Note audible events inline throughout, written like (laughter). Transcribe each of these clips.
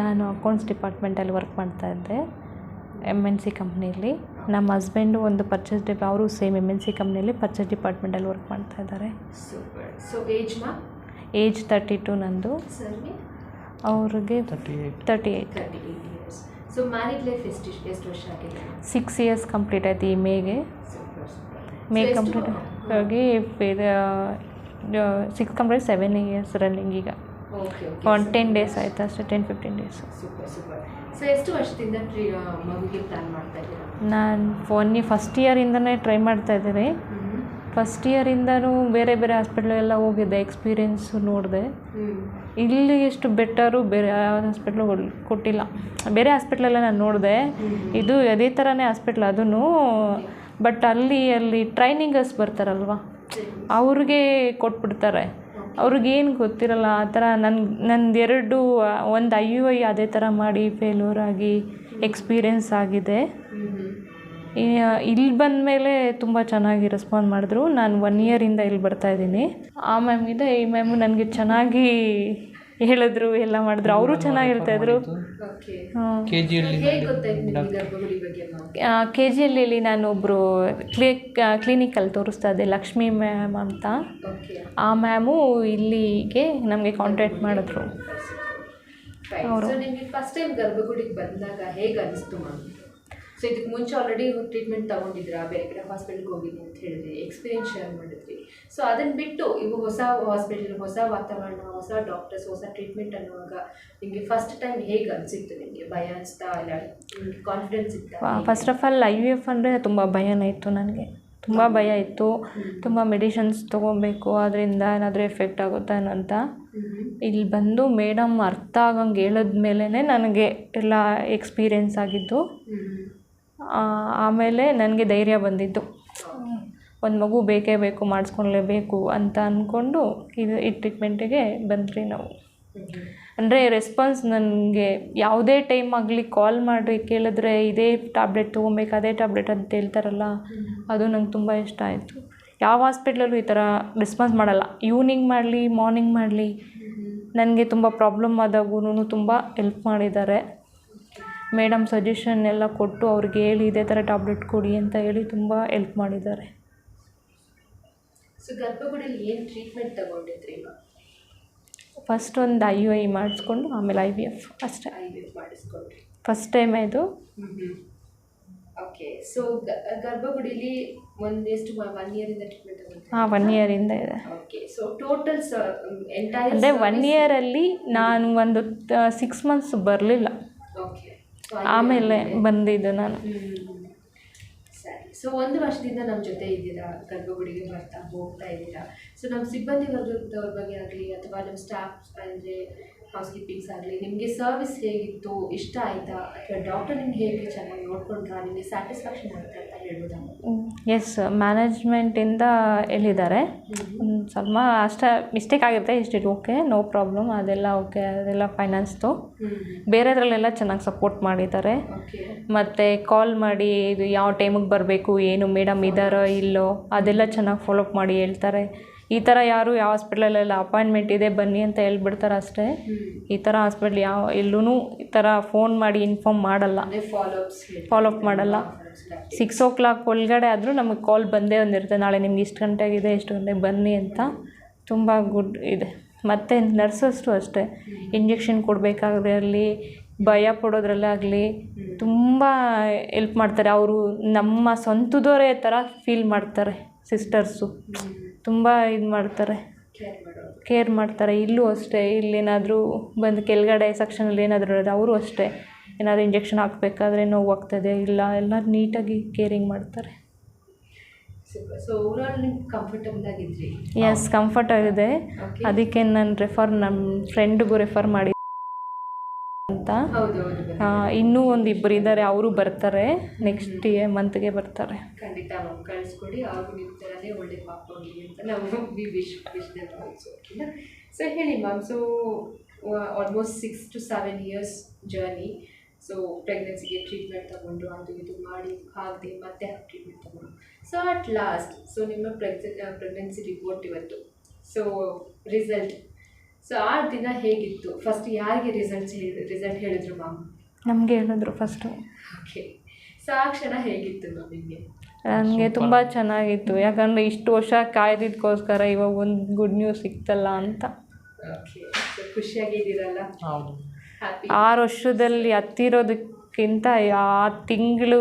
ನಾನು ಅಕೌಂಟ್ಸ್ ಡಿಪಾರ್ಟ್ಮೆಂಟಲ್ಲಿ ವರ್ಕ್ ಮಾಡ್ತಾ ಇದ್ದೆ ಎಂ ಎನ್ ಸಿ ಕಂಪ್ನಿಯಲ್ಲಿ ನಮ್ಮ ಹಸ್ಬೆಂಡು ಒಂದು ಪರ್ಚೇಸ್ ಡಿಪ್ ಅವರು ಸೇಮ್ ಎಂ ಎನ್ ಸಿ ಕಂಪ್ನಿಯಲ್ಲಿ ಪರ್ಚೇಸ್ ಡಿಪಾರ್ಟ್ಮೆಂಟಲ್ಲಿ ವರ್ಕ್ ಮಾಡ್ತಾ ಇದ್ದಾರೆ. ಸೂಪರ್ ಸೊ ಏಜ್ ಮಾ ಏಜ್ ತರ್ಟಿ ಟು ನಂದು ಸರ್ಗೆ ಅವ್ರಿಗೆ thirty eight thirty eight thirty eight years so married life ಎಷ್ಟು ಎಷ್ಟು ವರ್ಷ ಆಗಿದೆ ಸಿಕ್ಸ್ ಇಯರ್ಸ್ ಕಂಪ್ಲೀಟ್ ಆಯ್ತು ಈ ಮೇಗೆ. ಸೂಪರ್ ಸೂಪರ್ ಮೇ ಕಂಪ್ಲೀಟ್ ಆಗಿ six complete seven years running ಈಗ. ಒಂದು ಟೆನ್ ಡೇಸ್ ಆಯಿತಾ? ಅಷ್ಟೇ ten fifteen days super super so ಎಷ್ಟು ವರ್ಷದಿಂದ ಟ್ರೀ ಮಗುಗೆ ಪ್ಲ್ಯಾನ್ ಮಾಡ್ತಾ ಇದ್ದೀರಾ? ನಾನು ಒನ್ನಿ ಫಸ್ಟ್ ಇಯರಿಂದನೇ ಟ್ರೈ ಮಾಡ್ತಾ ಇದ್ದೀನಿ ಫಸ್ಟ್ ಇಯರಿಂದನೂ ಬೇರೆ ಬೇರೆ ಹಾಸ್ಪಿಟ್ಲೆಲ್ಲ ಹೋಗಿದ್ದೆ ಎಕ್ಸ್ಪೀರಿಯೆನ್ಸ್ ನೋಡಿದೆ. ಇಲ್ಲಿ ಎಷ್ಟು ಬೆಟರು ಬೇರೆ ಯಾವ ಹಾಸ್ಪಿಟ್ಲು ಕೊಟ್ಟಿಲ್ಲ. ಬೇರೆ ಹಾಸ್ಪಿಟ್ಲೆಲ್ಲ ನಾನು ನೋಡಿದೆ. ಇದು ಅದೇ ಥರನೇ ಹಾಸ್ಪಿಟ್ಲ್ ಅದೂ ಬಟ್ ಅಲ್ಲಿ ಅಲ್ಲಿ ಟ್ರೈನಿಂಗರ್ಸ್ ಬರ್ತಾರಲ್ವಾ? ಅವ್ರಿಗೆ ಕೊಟ್ಬಿಡ್ತಾರೆ. ಅವ್ರಿಗೇನು ಗೊತ್ತಿರಲ್ಲ, ಆ ಥರ ನನ್ನ ಎರಡು ಒಂದು ಐ ಯು ಐ ಅದೇ ಥರ ಮಾಡಿ ಫೇಲ್ಯೂರ್ ಆಗಿ ಎಕ್ಸ್ಪೀರಿಯೆನ್ಸ್ ಆಗಿದೆ. ಇಲ್ಲಿ ಬಂದ ಮೇಲೆ ತುಂಬ ಚೆನ್ನಾಗಿ ರೆಸ್ಪಾಂಡ್ ಮಾಡಿದ್ರು. ನಾನು ಒನ್ ಇಯರಿಂದ ಇಲ್ಲಿ ಬರ್ತಾ ಇದ್ದೀನಿ. ಆ ಮ್ಯಾಮ್ ಇದೆ. ಈ ಮ್ಯಾಮು ನನಗೆ ಚೆನ್ನಾಗಿ ಹೇಳಿದ್ರು ಎಲ್ಲ ಮಾಡಿದ್ರು. ಅವರು ಚೆನ್ನಾಗಿ ಹೇಳ್ತಾಯಿದ್ರು ಕೆ ಜಿಯಲ್ಲಿ ಹೇಗೆ ಗೊತ್ತಾಯ್ತು ನಿಮಗೆ ಗರ್ಭಗುಡಿ ಬಗ್ಗೆ ಮ್ಯಾಮ್ ಕೆ ಜಿ ಎಲ್ಲಿ ನಾನು ಒಬ್ಬರು ಕ್ಲಿ ಕ್ಲಿನಿಕಲ್ಲಿ ತೋರಿಸ್ತಾ ಇದ್ದೆ ಲಕ್ಷ್ಮಿ ಮ್ಯಾಮ್ ಅಂತ. ಆ ಮ್ಯಾಮು ಇಲ್ಲಿಗೆ ನಮಗೆ ಕಾಂಟ್ಯಾಕ್ಟ್ ಮಾಡಿದ್ರು. ಅವರು. ನಿಮಗೆ ಫಸ್ಟ್ ಟೈಮ್ ಗರ್ಭಗುಡಿಗೆ ಬಂದಾಗ ಹೇಗೆ ಅನಿಸ್ತು ಮ್ಯಾಮ್? ಸೊ ಇದಕ್ಕೆ ಮುಂಚೆ ಆಲ್ರೆಡಿ ಟ್ರೀಟ್ಮೆಂಟ್ ತಗೊಂಡಿದ್ರಾ ಬೇರೆ ಕಡೆ ಹಾಸ್ಪಿಟಲ್ಗೆ ಹೋಗಿದ್ದೆ ಅಂತ ಹೇಳಿದ್ರಿ ಎಕ್ಸ್ಪೀರಿಯನ್ಸ್ ಶೇರ್ ಮಾಡಿದ್ರಿ ಸೊ ಅದನ್ನು ಬಿಟ್ಟು ಇವು ಹೊಸ ಹಾಸ್ಪಿಟಲ್ ಹೊಸ ವಾತಾವರಣ ಹೊಸ ಡಾಕ್ಟರ್ಸ್ ಹೊಸ ಟ್ರೀಟ್ಮೆಂಟ್ ಅನ್ನುವಾಗ ನಿಮಗೆ ಫಸ್ಟ್ ಟೈಮ್ ಹೇಗೆ ಅನಿಸಿತ್ತು ನಿಮಗೆ? ಭಯ ಅನಿಸ್ತಾ ಇಲ್ಲ? ನಿಮಗೆ ಕಾನ್ಫಿಡೆನ್ಸ್ ಇತ್ತಾ? First of all I V F ಅಂದರೆ ತುಂಬ ಭಯನೇ ಇತ್ತು ನನಗೆ. ತುಂಬ ಭಯ ಇತ್ತು. ತುಂಬ ಮೆಡಿಷನ್ಸ್ ತೊಗೊಬೇಕು ಅದರಿಂದ ಏನಾದರೂ ಎಫೆಕ್ಟ್ ಆಗುತ್ತಾ ಅಂತ ಇಲ್ಲಿ ಬಂದು ಮೇಡಮ್ ಅರ್ಥ ಆಗಂಗೆ ಹೇಳಿದ್ಮೇಲೆ ನನಗೆ ಎಲ್ಲ ಎಕ್ಸ್ಪೀರಿಯೆನ್ಸ್ ಆಗಿದ್ದು. ಆಮೇಲೆ ನನಗೆ ಧೈರ್ಯ ಬಂದಿದ್ದು. ಒಂದು ಮಗು ಬೇಕೇ ಬೇಕು ಮಾಡಿಸ್ಕೊಳ್ಳೇಬೇಕು ಅಂತ ಅಂದ್ಕೊಂಡು ಇದು ಈ ಟ್ರೀಟ್ಮೆಂಟಿಗೆ ಬಂದ್ರಿ ನಾವು. ಅಂದರೆ ರೆಸ್ಪಾನ್ಸ್ ನನಗೆ ಯಾವುದೇ ಟೈಮ್ ಆಗಲಿ ಕಾಲ್ ಮಾಡಿ ಕೇಳಿದ್ರೆ ಇದೇ ಟ್ಯಾಬ್ಲೆಟ್ ತೊಗೊಬೇಕು, ಅದೇ ಟ್ಯಾಬ್ಲೆಟ್ ಅಂತ ಹೇಳ್ತಾರಲ್ಲ, ಅದು ನಂಗೆ ತುಂಬ ಇಷ್ಟ ಆಯಿತು. ಯಾವ ಹಾಸ್ಪಿಟ್ಲಲ್ಲೂ ಈ ಥರ ರೆಸ್ಪಾನ್ಸ್ ಮಾಡಲ್ಲ. ಈವ್ನಿಂಗ್ ಮಾಡಲಿ ಮಾರ್ನಿಂಗ್ ಮಾಡಲಿ, ನನಗೆ ತುಂಬ ಪ್ರಾಬ್ಲಮ್ ಆದಾಗೂ ತುಂಬ ಹೆಲ್ಪ್ ಮಾಡಿದ್ದಾರೆ. ಮೇಡಮ್ ಸಜೆಷನ್ ಎಲ್ಲ ಕೊಟ್ಟು ಅವ್ರಿಗೆ ಹೇಳಿ ಇದೇ ಥರ ಟ್ಯಾಬ್ಲೆಟ್ ಕೊಡಿ ಅಂತ ಹೇಳಿ ತುಂಬ ಹೆಲ್ಪ್ ಮಾಡಿದ್ದಾರೆ. ಸೊ ಗರ್ಭಗುಡಿಯಲ್ಲಿ ಏನು ಟ್ರೀಟ್ಮೆಂಟ್ ತಗೊಂಡಿದ್ರಿ ಫಸ್ಟ್ ಒಂದು ಐ ಯು ಐ ಮಾಡಿಸ್ಕೊಂಡು ಆಮೇಲೆ ಐ ವಿ ಎಫ್ ಅಷ್ಟೇ. ಐ ವಿ ಎಫ್ ಮಾಡಿಸ್ಕೊಂಡ್ರಿ. ಫಸ್ಟ್ ಟೈಮ್ ಇದು. ಓಕೆ ಸೊ ಗರ್ಭಗುಡಿಲಿ ಒಂದು ಎಷ್ಟು ಒನ್ ಇಯರಿಂದ ಟ್ರೀಟ್ಮೆಂಟ್ ಹಾಂ ಒನ್ ಇಯರಿಂದ ಇದೆ ಓಕೆ ಸೊ ಟೋಟಲ್ ಎಂಟೈರ್ ಅಂದರೆ ಒನ್ ಇಯರಲ್ಲಿ ನಾನು ಒಂದು ಸಿಕ್ಸ್ ಮಂತ್ಸ್ ಬರಲಿಲ್ಲ. ಓಕೆ ಆಮೇಲೆ ಬಂದಿದ್ದು ನಾನು. ಸರಿ. ಸೊ ಒಂದು ವರ್ಷದಿಂದ ನಮ್ಮ ಜೊತೆ ಇದ್ದೀರಾ? ಗರ್ಭಗುಡಿಗೆ ಬರ್ತಾ ಹೋಗ್ತಾ ಇದ್ದೀರಾ? ಸೊ ನಮ್ಮ ಸಿಬ್ಬಂದಿ ವರ್ಗದವ್ರ ಬಗ್ಗೆ ಆಗಲಿ, ಅಥವಾ ನಮ್ಮ ಸ್ಟಾಫ್ ಅಂದರೆ ಹೌಸ್ ಕೀಪಿಂಗ್ಸ್ ಆಗಲಿ ನಿಮಗೆ ಸರ್ವಿಸ್ ಹೇಗಿತ್ತು? ಇಷ್ಟ ಆಯಿತಾ? ಅಥವಾ ಡಾಕ್ಟರ್ ನಿಮ್ಗೆ ಹೇಗೆ ಚೆನ್ನಾಗಿ ನೋಡ್ಕೊಂಡ್ರಾ? ನಿಮಗೆ ಸ್ಯಾಟಿಸ್ಫ್ಯಾಕ್ಷನ್ ಆಗುತ್ತೆ ಅಂತ ಹೇಳ್ಬೋದಾ? ಎಸ್ ಮ್ಯಾನೇಜ್ಮೆಂಟಿಂದ ಹೇಳಿದ್ದಾರೆ ಸ್ವಲ್ಪ ಅಷ್ಟೇ ಮಿಸ್ಟೇಕ್ ಆಗುತ್ತೆ ಇಟ್ ಓಕೆ ನೋ ಪ್ರಾಬ್ಲಮ್ ಅದೆಲ್ಲ ಓಕೆ ಅದೆಲ್ಲ ಫೈನಾನ್ಸ್ದು ಬೇರೆದ್ರಲ್ಲೆಲ್ಲ ಚೆನ್ನಾಗಿ ಸಪೋರ್ಟ್ ಮಾಡಿದ್ದಾರೆ. ಮತ್ತು ಕಾಲ್ ಮಾಡಿ ಇದು ಯಾವ ಟೈಮಿಗೆ ಬರಬೇಕು ಏನು ಮೇಡಮ್ ಇದ್ದಾರೋ ಇಲ್ಲೋ ಅದೆಲ್ಲ ಚೆನ್ನಾಗಿ ಫಾಲೋಅಪ್ ಮಾಡಿ ಹೇಳ್ತಾರೆ. ಈ ಥರ ಯಾರು ಯಾವ ಹಾಸ್ಪಿಟ್ಲಲ್ಲೆಲ್ಲ ಅಪಾಯಿಂಟ್ಮೆಂಟ್ ಇದೆ ಬನ್ನಿ ಅಂತ ಹೇಳ್ಬಿಡ್ತಾರೆ ಅಷ್ಟೇ. ಈ ಥರ ಹಾಸ್ಪಿಟ್ಲ್ ಯಾವ ಎಲ್ಲೂ ಈ ಥರ ಫೋನ್ ಮಾಡಿ ಇನ್ಫಾರ್ಮ್ ಮಾಡಲ್ಲ. ಫಾಲೋ ಅಪ್ ಮಾಡಲ್ಲ. ಸಿಕ್ಸ್ ಓ ಕ್ಲಾಕ್ ಒಳಗಡೆ ಆದರೂ ನಮಗೆ ಕಾಲ್ ಬಂದೇ ಬಂದಿರುತ್ತೆ ನಾಳೆ ನಿಮ್ಗೆ ಇಷ್ಟು ಗಂಟೆಗಿದೆ ಇಷ್ಟು ಗಂಟೆಗೆ ಬನ್ನಿ ಅಂತ. ತುಂಬ ಗುಡ್ ಇದೆ. ಮತ್ತು ನರ್ಸಸ್ಟು ಅಷ್ಟೇ. ಇಂಜೆಕ್ಷನ್ ಕೊಡಬೇಕಾದ್ರೆ ಆಗಲಿ ಭಯ ಪಡೋದ್ರಲ್ಲೇ ಆಗಲಿ ತುಂಬ ಎಲ್ಪ್ ಮಾಡ್ತಾರೆ. ಅವರು ನಮ್ಮ ಸ್ವಂತದವರೇ ಥರ ಫೀಲ್ ಮಾಡ್ತಾರೆ ಸಿಸ್ಟರ್ಸು ತುಂಬ ಇದು ಮಾಡ್ತಾರೆ. ಕೇರ್ ಮಾಡ್ತಾರೆ. ಇಲ್ಲೂ ಅಷ್ಟೇ. ಇಲ್ಲೇನಾದರೂ ಬಂದು ಕೆಳಗಡೆ ಸೆಕ್ಷನಲ್ಲಿ ಏನಾದರೂ ಅವರು ಅಷ್ಟೇ. ಏನಾದರೂ ಇಂಜೆಕ್ಷನ್ ಹಾಕಬೇಕಾದ್ರೆ ನೋವು ಆಗ್ತದೆ ಇಲ್ಲ ಎಲ್ಲ ನೀಟಾಗಿ ಕೇರಿಂಗ್ ಮಾಡ್ತಾರೆ. ಎಸ್ ಕಂಫರ್ಟ್ ಆಗಿದೆ. ಅದಕ್ಕೆ ನಾನು ರೆಫರ್ ನಮ್ಮ ಫ್ರೆಂಡ್ಗೂ ರೆಫರ್ ಮಾಡಿ. ಅಂತ. ಹೌದು ಹೌದು ಆ, ಇನ್ನೂ ಒಂದು ಇಬ್ಬರು ಇದ್ದಾರೆ ಅವರು ಬರ್ತಾರೆ. ನೆಕ್ಸ್ಟ್ ಮಂತ್ಗೆ ಬರ್ತಾರೆ. ಖಂಡಿತ ಕಳಿಸ್ಕೊಡಿ. ಅವ್ರಿಗೂ ನಿಮ್ಮ ಥರನೇ ಒಳ್ಳೆ ಪಾಪ ಅಂತ ನಾವು ವಿ ವಿಶ್ ವಿಶ್ ಓಕೆನಾ ಸೊ ಹೇಳಿ ma'am so almost six to seven years journey so ಪ್ರೆಗ್ನೆನ್ಸಿಗೆ treatment ತಗೊಂಡು ಅದು ಇದು ಮಾಡಿ ಆಗದೆ ಮತ್ತೆ ಟ್ರೀಟ್ಮೆಂಟ್ ತಗೊಂಡು. ಸೊ ಅಟ್ ಲಾಸ್ಟ್ ಸೊ ನಿಮ್ಮ ಪ್ರೆಗ್ನೆ ಪ್ರೆಗ್ನೆನ್ಸಿ ರಿಪೋರ್ಟ್ ಇವತ್ತು. ಸೊ ರಿಸಲ್ಟ್ ಸೊ ಆ ದಿನ ಹೇಗಿತ್ತು? ಫಸ್ಟ್ ಯಾರಿಗೆ ರಿಸಲ್ಟ್ಸ್ ಹೇಳಿ ರಿಸಲ್ಟ್ ಹೇಳಿದ್ರು ಮ್ಯಾಮ್ ನಮಗೆ ಹೇಳಿದ್ರು ಫಸ್ಟು ಓಕೆ ಸೊ ಆ ಕ್ಷಣ ಹೇಗಿತ್ತು ಮ್ಯಾಮ್ ನಿಮಗೆ? ನನಗೆ ತುಂಬ ಚೆನ್ನಾಗಿತ್ತು. ಯಾಕಂದರೆ ಇಷ್ಟು ವರ್ಷ ಕಾಯ್ದಿದ್ದಕ್ಕೋಸ್ಕರ ಇವಾಗ ಒಂದು ಗುಡ್ ನ್ಯೂಸ್ ಸಿಕ್ತಲ್ಲ ಅಂತ. ಓಕೆ ಖುಷಿಯಾಗಿದ್ದೀರಲ್ಲ ಹೌದು. ಆರು ವರ್ಷದಲ್ಲಿ ಹತ್ತಿರೋದಕ್ಕಿಂತ ಆ ತಿಂಗಳು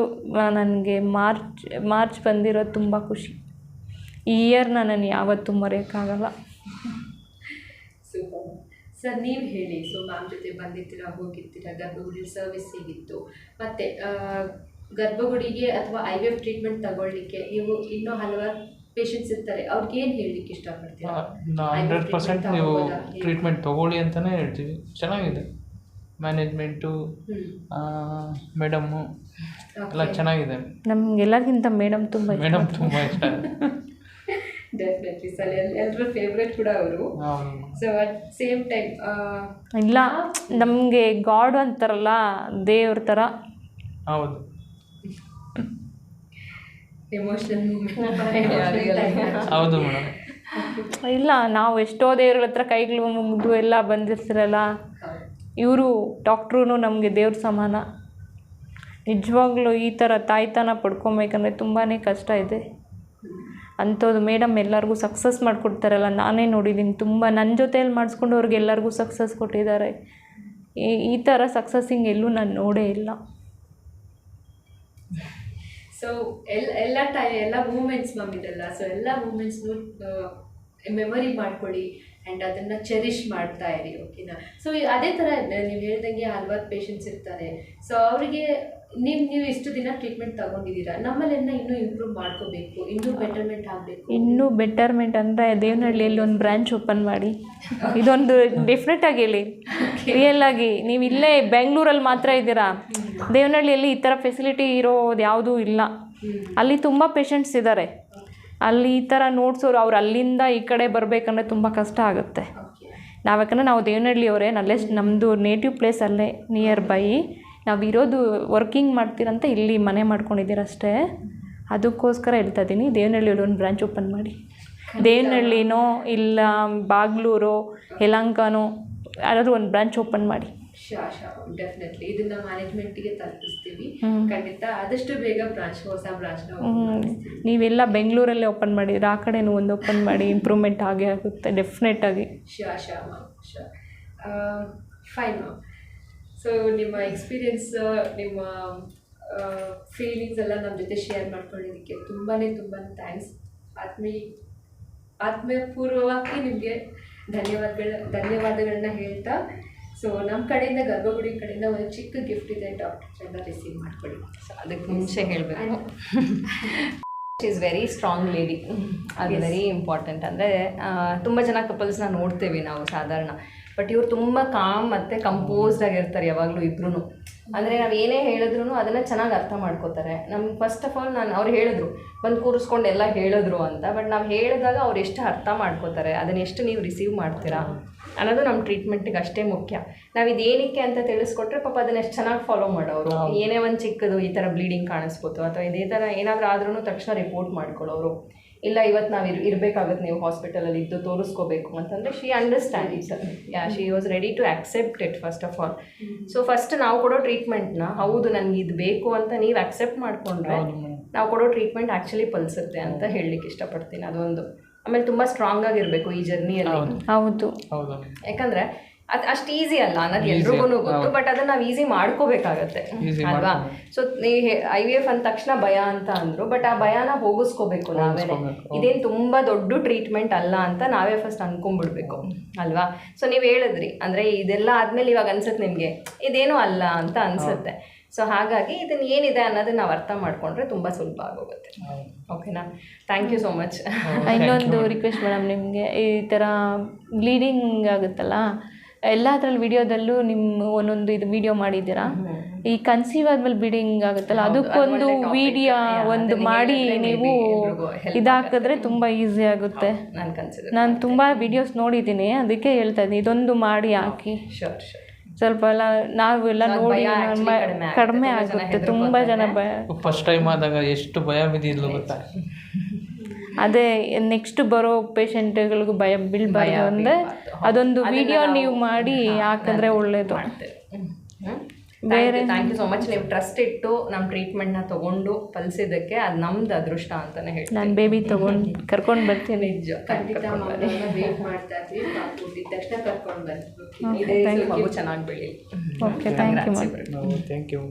ನನಗೆ ಮಾರ್ಚ್ ಮಾರ್ಚ್ ಬಂದಿರೋದು ತುಂಬ ಖುಷಿ. ಈ ಇಯರ್ನ ನಾನು ಯಾವತ್ತೂ ಮರೆಯೋಕ್ಕಾಗಲ್ಲ. ಸರ್ ನೀವು ಹೇಳಿ. ಸೊ ಮ್ಯಾಮ್ ಜೊತೆ ಬಂದಿರ್ತೀರಾ ಹೋಗಿರ್ತೀರಾ ಗರ್ಭಗುಡಿ ಸರ್ವಿಸ್ ಹೇಗಿತ್ತು? ಮತ್ತು ಗರ್ಭಗುಡಿಗೆ ಅಥವಾ ಐ ವಿ ಎಫ್ ಟ್ರೀಟ್ಮೆಂಟ್ ತಗೊಳ್ಳಿಕ್ಕೆ ನೀವು ಇನ್ನೂ ಹಲವಾರು ಪೇಷಂಟ್ಸ್ ಇರ್ತಾರೆ. ಅವ್ರಿಗೆ ಏನು ಹೇಳಲಿಕ್ಕೆ ಇಷ್ಟಪಡ್ತೀರಾ? ಹಂಡ್ರೆಡ್ ಪರ್ಸೆಂಟ್ ನೀವು ಟ್ರೀಟ್ಮೆಂಟ್ ತಗೊಳ್ಳಿ ಅಂತಲೇ ಹೇಳ್ತೀವಿ. ಚೆನ್ನಾಗಿದೆ. ಮ್ಯಾನೇಜ್ಮೆಂಟು ಮೇಡಮ್ಮು ಎಲ್ಲ ಚೆನ್ನಾಗಿದೆ. ನಮಗೆಲ್ಲರಿಗಿಂತ ಮೇಡಮ್ ತುಂಬ ಇಷ್ಟ. ಮೇಡಮ್ ತುಂಬ ಇಷ್ಟ. (laughs) ಡೆಫಿನೆಟ್ಲಿ ಸಲ ಎಲ್ಲರ ಫೇವ್ರೆಟ್ ಕೂಡ ಅವರು. ಸೊ ಅಟ್ ಸೇಮ್ ಟೈಮ್ ಇಲ್ಲ ನಮಗೆ ಗಾಡ್ ಅಂತಾರಲ್ಲ ದೇವ್ರ ಥರ ಹೌದು. ಎಮೋಷನಲ್ (laughs) ಹೌದು ಮೇಡಮ್. ಇಲ್ಲ ನಾವು ಎಷ್ಟೋ ದೇವ್ರ ಹತ್ರ ಕೈಗಳು ಮುಗಿದು ಎಲ್ಲ ಬಂದಿರ್ತಿರಲ್ಲ ಇವರು ಡಾಕ್ಟ್ರೂ ನಮಗೆ ದೇವ್ರ ಸಮಾನ. ನಿಜವಾಗ್ಲೂ ಈ ಥರ ತಾಯ್ತನ ಪಡ್ಕೊಬೇಕಂದ್ರೆ ತುಂಬಾ ಕಷ್ಟ ಇದೆ. ಅಂಥದ್ದು ಮೇಡಮ್ ಎಲ್ಲರಿಗೂ ಸಕ್ಸಸ್ ಮಾಡಿಕೊಡ್ತಾರಲ್ಲ, ನಾನೇ ನೋಡಿದ್ದೀನಿ. ತುಂಬ ನನ್ನ ಜೊತೆಯಲ್ಲಿ ಮಾಡಿಸ್ಕೊಂಡು ಅವ್ರಿಗೆ ಎಲ್ಲರಿಗೂ ಸಕ್ಸಸ್ ಕೊಟ್ಟಿದ್ದಾರೆ. ಈ ಥರ ಸಕ್ಸಸ್ ಹಿಂಗೆ ಎಲ್ಲೂ ನಾನು ನೋಡೇ ಇಲ್ಲ. ಸೊ ಎಲ್ಲ ಎಲ್ಲ ಟೈ ಎಲ್ಲ ಮೂಮೆಂಟ್ಸ್ ಮ್ಯಾಮ್ ಸೊ ಎಲ್ಲ ಮೂಮೆಂಟ್ಸ್ನು ಮೆಮೊರಿ ಮಾಡ್ಕೊಳ್ಳಿ. ಆ್ಯಂಡ್ ಅದನ್ನು ಚೆರಿಷ್ ಮಾಡ್ತಾ ಇರಿ ಓಕೆನಾ ಸೊ ಅದೇ ಥರ ನೀವು ಹೇಳ್ದಂಗೆ ಹಲ್ವಾರು ಪೇಷಂಟ್ಸ್ ಇರ್ತಾರೆ. ಸೊ ಅವರಿಗೆ ನೀವು ನೀವು ಇಷ್ಟು ದಿನ ಟ್ರೀಟ್ಮೆಂಟ್ ತಗೊಂಡಿದ್ದೀರಾ? ನಮ್ಮಲ್ಲೆಲ್ಲ ಇನ್ನೂ ಇಂಪ್ರೂವ್ ಮಾಡ್ಕೋಬೇಕು ಇನ್ನೂ ಬೆಟರ್ಮೆಂಟ್ ಆಗಬೇಕು. ಇನ್ನೂ ಬೆಟರ್ಮೆಂಟ್ ಅಂದರೆ ದೇವನಹಳ್ಳಿಯಲ್ಲಿ ಒಂದು ಬ್ರ್ಯಾಂಚ್ ಓಪನ್ ಮಾಡಿ. ಇದೊಂದು ಡೆಫಿನೆಟಾಗಿ ಹೇಳಿ. ರಿಯಲ್ ಆಗಿ. ನೀವು ಇಲ್ಲೇ ಬೆಂಗಳೂರಲ್ಲಿ ಮಾತ್ರ ಇದ್ದೀರಾ? ದೇವನಹಳ್ಳಿಯಲ್ಲಿ ಈ ಥರ ಫೆಸಿಲಿಟಿ ಇರೋದು ಯಾವುದೂ ಇಲ್ಲ. ಅಲ್ಲಿ ತುಂಬ ಪೇಷಂಟ್ಸ್ ಇದ್ದಾರೆ ಅಲ್ಲಿ ಈ ಥರ ನೋಡ್ಸೋರು ಅವ್ರು ಅಲ್ಲಿಂದ ಈ ಕಡೆ ಬರಬೇಕಂದ್ರೆ ತುಂಬ ಕಷ್ಟ ಆಗುತ್ತೆ. ನಾವು ಯಾಕಂದರೆ ನಾವು ದೇವನಹಳ್ಳಿಯವರೇ ನಲ್ಲೇ ನಮ್ಮದು ನೇಟಿವ್ ಪ್ಲೇಸ್ ಅಲ್ಲೇ ನಿಯರ್ ಬೈ ನಾವು ಇರೋದು ವರ್ಕಿಂಗ್ ಮಾಡ್ತೀರಂತ ಇಲ್ಲಿ ಮನೆ ಮಾಡ್ಕೊಂಡಿದ್ದೀರಷ್ಟೇ. ಅದಕ್ಕೋಸ್ಕರ ಹೇಳ್ತಾ ಇದ್ದೀನಿ ದೇವನಹಳ್ಳಿಯಲ್ಲಿ ಒಂದು ಬ್ರಾಂಚ್ ಓಪನ್ ಮಾಡಿ. ದೇವನಹಳ್ಳಿನೋ ಇಲ್ಲ ಬಾಗ್ಲೂರು ಯಲಹಂಕನೋ ಯಾರಾದರೂ ಒಂದು ಬ್ರಾಂಚ್ ಓಪನ್ ಮಾಡಿ. ಶಾ ಶಾ ಡೆಫಿನೆಟ್ಲಿ ಇದನ್ನ ಮ್ಯಾನೇಜ್ಮೆಂಟ್ಗೆ ತಲುಪಿಸ್ತೀವಿ. ಖಂಡಿತ ಆದಷ್ಟು ಬೇಗ ಬ್ರಾಂಚ್ ಹೊಸ ಬ್ರಾಂಚ್ನ ನೀವೆಲ್ಲ ಬೆಂಗಳೂರಲ್ಲೇ ಓಪನ್ ಮಾಡಿದ್ರೆ ಆ ಕಡೆನೂ ಒಂದು ಓಪನ್ ಮಾಡಿ ಇಂಪ್ರೂವ್ಮೆಂಟ್ ಆಗೇ ಆಗುತ್ತೆ ಡೆಫಿನೆಟ್ ಆಗಿ. ಶಾ ಮ್ಯಾಮ್ ಶಾ ಫೈನ್ ಮ್ಯಾಮ್ ಸೊ ನಿಮ್ಮ ಎಕ್ಸ್ಪೀರಿಯನ್ಸ್ ನಿಮ್ಮ ಫೀಲಿಂಗ್ಸ್ ಎಲ್ಲ ನಮ್ಮ ಜೊತೆ ಶೇರ್ ಮಾಡ್ಕೊಂಡಿದ್ದಕ್ಕೆ ತುಂಬಾ ತುಂಬಾ ಥ್ಯಾಂಕ್ಸ್ ಆತ್ಮೀ ಆತ್ಮೀಯಪೂರ್ವವಾಗಿ ನಿಮಗೆ ಧನ್ಯವಾದಗಳ ಧನ್ಯವಾದಗಳನ್ನ ಹೇಳ್ತಾ ಸೊ ನಮ್ಮ ಕಡೆಯಿಂದ ಗರ್ಭಗುಡಿ ಕಡೆಯಿಂದ ಒಂದು ಚಿಕ್ಕ ಗಿಫ್ಟ್ ಇದೆ ಡಾಕ್ಟರ್ ರಿಸೀವ್ ಮಾಡ್ಕೊಳ್ಳಿ ಸೊ ಅದಕ್ಕೆ ಮುಂಚೆ ಹೇಳಬೇಕು. ಈಸ್ ವೆರಿ ಸ್ಟ್ರಾಂಗ್ ಲೇಡಿ ಅದು. ವೆರಿ ಇಂಪಾರ್ಟೆಂಟ್ ಅಂದರೆ ತುಂಬ ಜನ ಕಪಲ್ಸ್ನ ನೋಡ್ತೇವೆ ನಾವು ಸಾಧಾರಣ. ಬಟ್ ಇವ್ರು ತುಂಬ ಕಾಮ್ ಮತ್ತು ಕಂಪೋಸ್ಡ್ ಆಗಿರ್ತಾರೆ ಯಾವಾಗಲೂ ಇಬ್ರು ಅಂದರೆ ನಾವು ಏನೇ ಹೇಳಿದ್ರು ಅದನ್ನು ಚೆನ್ನಾಗಿ ಅರ್ಥ ಮಾಡ್ಕೋತಾರೆ. ನಮ್ಗೆ ಫಸ್ಟ್ ಆಫ್ ಆಲ್ ನಾನು ಅವ್ರು ಹೇಳಿದ್ರು ಬಂದು ಕೂರಿಸ್ಕೊಂಡು ಎಲ್ಲ ಹೇಳಿದ್ರು ಅಂತ. ಬಟ್ ನಾವು ಹೇಳಿದಾಗ ಅವ್ರು ಎಷ್ಟು ಅರ್ಥ ಮಾಡ್ಕೋತಾರೆ ಅದನ್ನ ಎಷ್ಟು ನೀವು ರಿಸೀವ್ ಮಾಡ್ತೀರಾ? ಅನ್ನೋದು ನಮ್ಮ ಟ್ರೀಟ್ಮೆಂಟ್ಗೆ ಅಷ್ಟೇ ಮುಖ್ಯ. ನಾವು ಇದೇನಕ್ಕೆ ಅಂತ ತಿಳಿಸ್ಕೊಟ್ರೆ ಪಾಪ ಅದನ್ನ ಎಷ್ಟು ಚೆನ್ನಾಗಿ ಫಾಲೋ ಮಾಡೋರು. ಏನೇ ಒಂದು ಚಿಕ್ಕದು ಈ ಥರ ಬ್ಲೀಡಿಂಗ್ ಕಾಣಿಸ್ಬೋದು ಅಥವಾ ಇದೇ ಥರ ಏನಾದರೂ ಆದ್ರೂ ತಕ್ಷಣ ರಿಪೋರ್ಟ್ ಮಾಡ್ಕೊಳ್ಳೋರು ಇಲ್ಲ ಇವತ್ತು ನಾವು ಇರ್ ಇರಬೇಕಾಗುತ್ತೆ ನೀವು ಹಾಸ್ಪಿಟಲಲ್ಲಿ ಇದ್ದು ತೋರಿಸ್ಕೋಬೇಕು ಅಂತಂದರೆ she understand it yeah she was ready to accept it first of all so first ನಾವು ಕೊಡೋ ಟ್ರೀಟ್ಮೆಂಟ್ನ ಹೌದು ನನಗೆ ಇದು ಬೇಕು ಅಂತ ನೀವು ಆಕ್ಸೆಪ್ಟ್ ಮಾಡಿಕೊಂಡ್ರೆ ನಾವು ಕೊಡೋ ಟ್ರೀಟ್ಮೆಂಟ್ ಆ್ಯಕ್ಚುಲಿ ಪಲ್ಸುತ್ತೆ ಅಂತ ಹೇಳಲಿಕ್ಕೆ ಇಷ್ಟಪಡ್ತೀನಿ. ಅದೊಂದು. ಆಮೇಲೆ ತುಂಬಾ ಸ್ಟ್ರಾಂಗ್ ಆಗಿರ್ಬೇಕು ಈ ಜರ್ನಿಯಲ್ಲಿ ಹೌದು. ಹೌದು. ಹೌದು. ಯಾಕಂದ್ರೆ ಅದ್ ಅಷ್ಟು ಈಸಿ ಅಲ್ಲ ಅನ್ನೋದು ಎಲ್ರಿಗೂ ಗೊತ್ತು ಬಟ್ ಅದನ್ನ ನಾವು ಈಸಿ ಮಾಡ್ಕೋಬೇಕಾಗತ್ತೆ. ಅಲ್ವಾ. ಸೊ ಐ ವಿ ಎಫ್ ಅಂದ ತಕ್ಷಣ ಭಯ ಅಂತ ಅಂದ್ರು ಬಟ್ ಆ ಭಯನ ಹೋಗಿಸ್ಕೋಬೇಕು ನಾವೇನೆ ಇದೇನ್ ಇದೇನು ತುಂಬಾ ದೊಡ್ಡ ಟ್ರೀಟ್ಮೆಂಟ್ ಅಲ್ಲ ಅಂತ ನಾವೇ ಫಸ್ಟ್ ಅನ್ಕೊಂಡ್ಬಿಡ್ಬೇಕು ಅಲ್ವಾ? ಸೊ ನೀವು ಹೇಳಿದ್ರಿ ಅಂದ್ರೆ ಇದೆಲ್ಲ ಆದ್ಮೇಲೆ ಇವಾಗ ಅನ್ಸುತ್ತೆ ನಿಮ್ಗೆ ಇದೇನು ಅಲ್ಲ ಅಂತ ಅನ್ಸುತ್ತೆ. ಸೊ ಹಾಗಾಗಿ ಇದನ್ನ ಏನಿದೆ ಅನ್ನೋದನ್ನ ನಾವು ಅರ್ಥ ಮಾಡ್ಕೊಂಡ್ರೆ ತುಂಬಾ ಸುಲಭ ಆಗೋಗುತ್ತೆ. ಓಕೆನಾ ಥ್ಯಾಂಕ್ ಯು ಸೋ ಮಚ್ ಇನ್ನೊಂದು ರಿಕ್ವೆಸ್ಟ್ ಮೇಡಮ್ ನಿಮಗೆ ಈ ಥರ ಬ್ಲೀಡಿಂಗ್ ಆಗುತ್ತಲ್ಲ ಎಲ್ಲದ್ರಲ್ಲಿ ವಿಡಿಯೋದಲ್ಲೂ ನಿಮ್ಮ ಒಂದೊಂದು ಇದು ವಿಡಿಯೋ ಮಾಡಿದ್ದೀರಾ? ಈ ಕನ್ಸೀವ್ ಆದ್ಮೇಲೆ ಬ್ಲೀಡಿಂಗ್ ಆಗುತ್ತಲ್ಲ ಅದಕ್ಕೊಂದು ವಿಡಿಯೋ ಒಂದು ಮಾಡಿ ನೀವು ಇದಾಕಿದ್ರೆ ತುಂಬ ಈಸಿ ಆಗುತ್ತೆ. ನಾನು ತುಂಬ ವಿಡಿಯೋಸ್ ನೋಡಿದ್ದೀನಿ ಅದಕ್ಕೆ ಹೇಳ್ತಾ ಇದ್ದೀನಿ ಇದೊಂದು ಮಾಡಿ ಹಾಕಿ. ಶೋರ್ ಶೋರ್ ಸ್ವಲ್ಪ ಎಲ್ಲ ನಾವೆಲ್ಲ ನೋಡಿ ಕಡಿಮೆ ಆಗುತ್ತೆ. ತುಂಬಾ ಜನ ಭಯ. ಫಸ್ಟ್ ಟೈಮ್ ಆದಾಗ ಎಷ್ಟು ಭಯ ಬಿದ್ದಿದ್ಲು ಗೊತ್ತಾ? (laughs) ಅದೇ ನೆಕ್ಸ್ಟ್ ಬರೋ ಪೇಷಂಟ್ಗಳಿಗೂ ಭಯ ಬೀಳ್ಬಾರ್ದು ಭಯ ಅಂದರೆ. ಅದೊಂದು ವಿಡಿಯೋ ನೀವು ಮಾಡಿ ಹಾಕಿದ್ರೆ ಒಳ್ಳೇದು. ಬೇರೆ ಥ್ಯಾಂಕ್ ಯು ಸೊ ಮಚ್ ನೀವು ಟ್ರಸ್ಟ್ ಇಟ್ಟು ನಮ್ಮ ಟ್ರೀಟ್ಮೆಂಟ್ನ ತಗೊಂಡು ಫಲಿಸಿದ್ದಕ್ಕೆ ಅದು ನಮ್ದು ಅದೃಷ್ಟ ಅಂತಾನೆ ಹೇಳ್ತೀನಿ. ನಾನು ಬೇಬಿ ತಗೊಂಡು ಕರ್ಕೊಂಡು ಬರ್ತೀನಿ. ನಿಜ. ಖಂಡಿತ ವೇಟ್ (laughs) ಮಾಡ್ತಾ ಇದ್ವಿ ತಕ್ಷಣ ಕರ್ಕೊಂಡು ಬರ್ತೀನಿ ಚೆನ್ನಾಗಿ ಬೆಳೀಲಿ. Okay thank you thank you